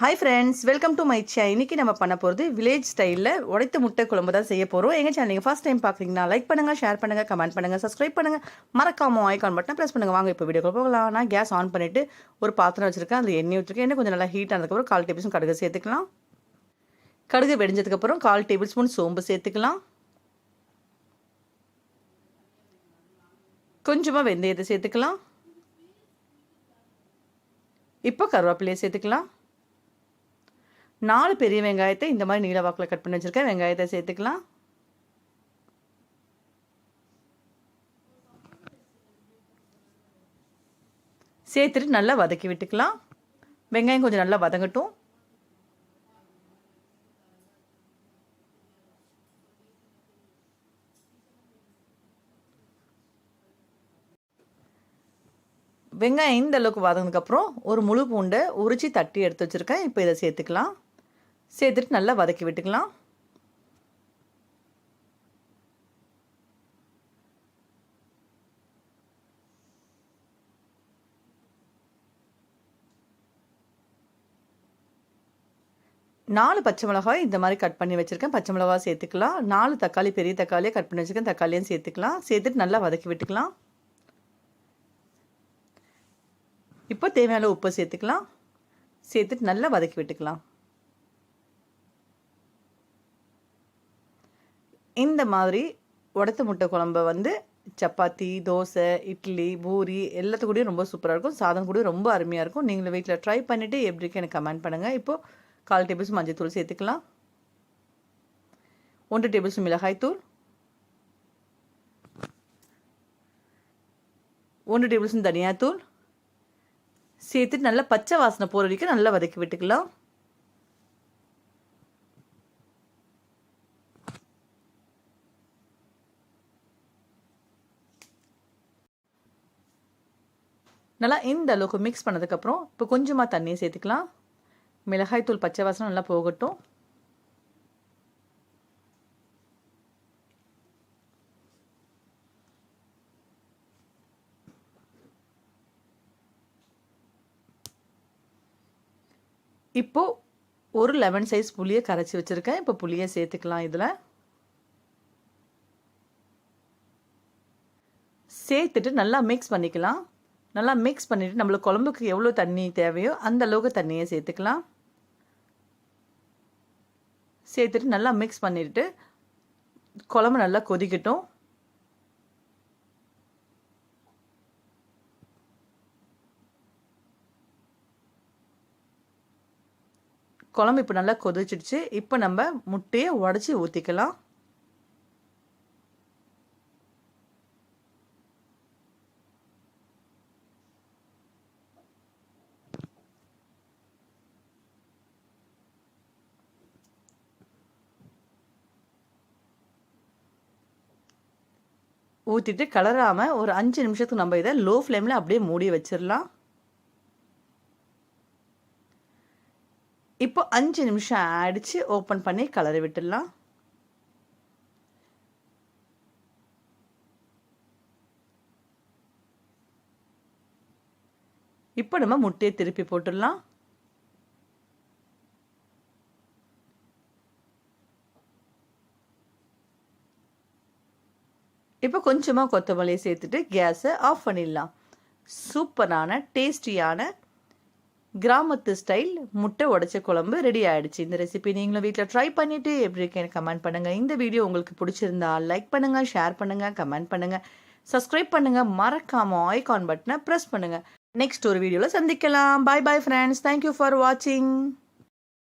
Hi friends welcome to my சே இன்னைக்கு நம்ம பண்ண போகிறது வில்லேஜ் ஸ்டைலில் உடைத்த முட்டை குழம்பு தான் செய்ய போகிறோம் எங்கள் சேனல் நீங்கள் ஃபஸ்ட் டைம் பார்க்குறீங்கன்னா லைக் பண்ணுங்கள் ஷேர் பண்ணுங்கள் கமெண்ட் பண்ணுங்கள் சப்ஸ்கிரைப் பண்ணுங்கள் மறக்காம ஐக்கான் பட்டன் ப்ரெஸ் பண்ணுங்கள் வாங்க இப்போ வீடியோ போகலாம். நான் கேஸ் ஆன் பண்ணிவிட்டு ஒரு பாத்திரம் வச்சுருக்கேன். அதில் எண்ணெய் வச்சுருக்கேன் எண்ணெய் கொஞ்சம் நல்லா ஹீட் ஆனதுக்கப்புறம் கால் டேபிள் ஸ்பூன் கடுகு சேர்த்துக்கலாம். கடுகு வெடிஞ்சதுக்கப்புறம் கால் டேபிள் ஸ்பூன் சோம்பு சேர்த்துக்கலாம். கொஞ்சமாக வெந்தயத்தை சேர்த்துக்கலாம். இப்போ கருவேப்பிலையை சேர்த்துக்கலாம். நாலு பெரிய வெங்காயத்தை இந்த மாதிரி நீல வாக்கில் கட் பண்ணி வச்சுருக்கேன். வெங்காயத்தை சேர்த்துக்கலாம். சேர்த்துட்டு நல்லா வதக்கி விட்டுக்கலாம். வெங்காயம் கொஞ்சம் நல்லா வதங்கட்டும். வெங்காயம் இந்த அளவுக்கு வதங்கினதுக்கப்புறம் ஒரு முழு பூண்டை உரிச்சி தட்டி எடுத்து வச்சுருக்கேன். இப்போ இதை சேர்த்துக்கலாம். சேர்த்துட்டு நல்லா வதக்கி விட்டுக்கலாம். நாலு பச்சை மிளகாய் இந்த மாதிரி கட் பண்ணி வச்சுருக்கேன். பச்சை மிளகாய் சேர்த்துக்கலாம். நாலு தக்காளி பெரிய தக்காளியை கட் பண்ணி வச்சுருக்கேன். தக்காளியும் சேர்த்துக்கலாம். சேர்த்துட்டு நல்லா வதக்கி விட்டுக்கலாம். இப்போ தேவையான உப்பு சேர்த்துக்கலாம். சேர்த்துட்டு நல்லா வதக்கி விட்டுக்கலாம். இந்த மாதிரி உடத்த முட்டை குழம்ப வந்து சப்பாத்தி தோசை இட்லி பூரி எல்லாத்து கூடயும் ரொம்ப சூப்பராக இருக்கும். சாதம் கூட ரொம்ப அருமையாக இருக்கும். நீங்களும் வீட்டில் ட்ரை பண்ணிவிட்டு எப்படி இருக்கு எனக்கு கமெண்ட் பண்ணுங்கள் இப்போது கால் டேபிள்ஸ் மஞ்சள் தூள் சேர்த்துக்கலாம். ஒன்று டேபிள்ஸ் மிளகாய் தூள். ஒன்று டேபிள் ஸ்பூன் தனியாத்தூள். சேர்த்துட்டு நல்லா பச்சை வாசனை போகிற வரைக்கும் நல்லா வதக்கி விட்டுக்கலாம். நல்லா இந்த அளவுக்கு மிக்ஸ் பண்ணதுக்கப்புறம் இப்போ கொஞ்சமாக தண்ணியை சேர்த்துக்கலாம். மிளகாய் தூள் பச்சை வாசனை நல்லா போகட்டும். இப்போது ஒரு லெமன் சைஸ் புளியை கரைச்சி வச்சுருக்கேன். இப்போ புளியை சேர்த்துக்கலாம் இதில். சேர்த்துட்டு நல்லா மிக்ஸ் பண்ணிக்கலாம். நல்லா மிக்ஸ் பண்ணிவிட்டு நம்மளுக்கு குழம்புக்கு எவ்வளோ தண்ணி தேவையோ அந்த அளவுக்கு தண்ணியை சேர்த்துக்கலாம். சேர்த்துட்டு நல்லா மிக்ஸ் பண்ணிவிட்டு குழம்பு நல்லா கொதிக்கட்டும். குழம்பு இப்போ நல்லா கொதிச்சிடுச்சு. இப்போ நம்ம முட்டையை உடச்சி ஊற்றிக்கலாம் ஊற்றிட்டு கலராமல் ஒரு அஞ்சு நிமிஷத்துக்கு நம்ம இதை லோ ஃப்ளேமில் அப்படியே மூடி வச்சிடலாம். இப்போ அஞ்சு நிமிஷம் ஆடிச்சு ஓப்பன் பண்ணி கலர் விட்டுடலாம். இப்போ நம்ம முட்டையை திருப்பி போட்டுடலாம். இப்போ கொஞ்சமாக கொத்தமல்லியை சேர்த்துட்டு கேஸை ஆஃப் பண்ணிடலாம். சூப்பரான டேஸ்டியான கிராமத்து ஸ்டைல் முட்டை உடைச்ச குழம்பு ரெடி ஆயிடுச்சு. இந்த ரெசிபி நீங்களும் வீட்டில் ட்ரை பண்ணிவிட்டு எப்படி இருக்கேன்னு கமெண்ட் பண்ணுங்கள் இந்த வீடியோ உங்களுக்கு பிடிச்சிருந்தா லைக் பண்ணுங்கள் ஷேர் பண்ணுங்கள் கமெண்ட் பண்ணுங்கள் சப்ஸ்கிரைப் பண்ணுங்கள் மறக்காமல் ஐகான் பட்டனை ப்ரெஸ் பண்ணுங்கள் நெக்ஸ்ட் ஒரு வீடியோவில் சந்திக்கலாம். Bye bye friends thank you for வாட்சிங்